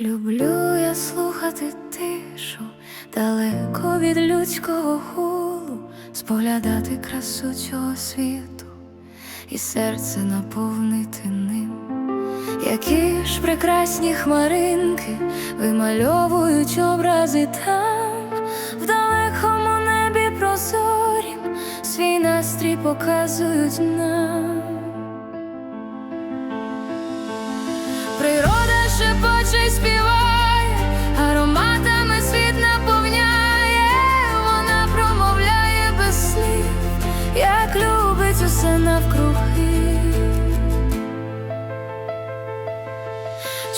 Люблю я слухати тишу, далеко від людського гулу, споглядати красу цього світу і серце наповнити ним. Які ж прекрасні хмаринки вимальовують образи там, в далекому небі прозорім свій настрій показують нам. Шепоче співає, ароматами світ наповняє, вона промовляє без слів, як любить усе навкруги.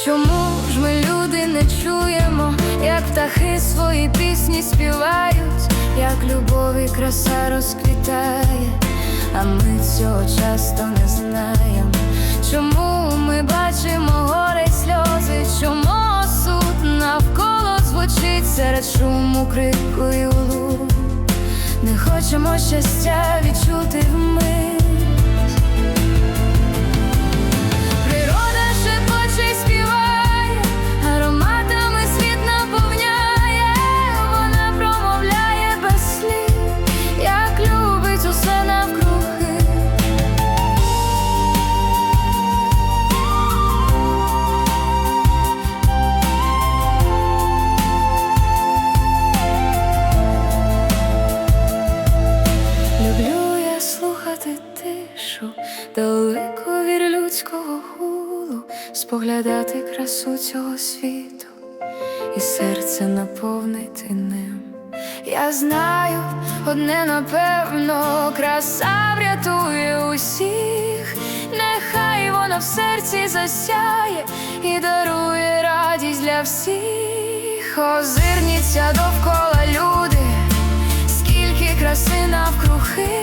Чому ж ми люди не чуємо, як птахи свої пісні співають, як любов і краса розквітає, а ми цього часто не знаємо. Серед шуму, крику і улу? Не хочемо щастя відчути вмить. Далеко від людського гулу, споглядати красу цього світу і серце наповнити ним. Я знаю, одне напевно, краса врятує усіх, нехай вона в серці засяє і дарує радість для всіх. Озирніться довкола люди скільки краси навкруги,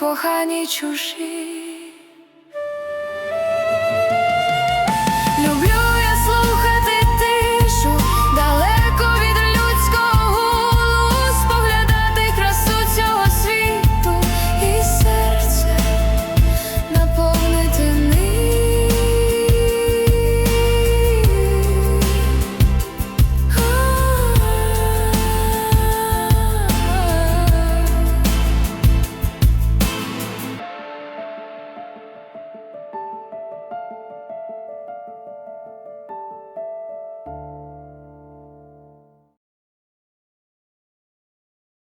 погані чужі.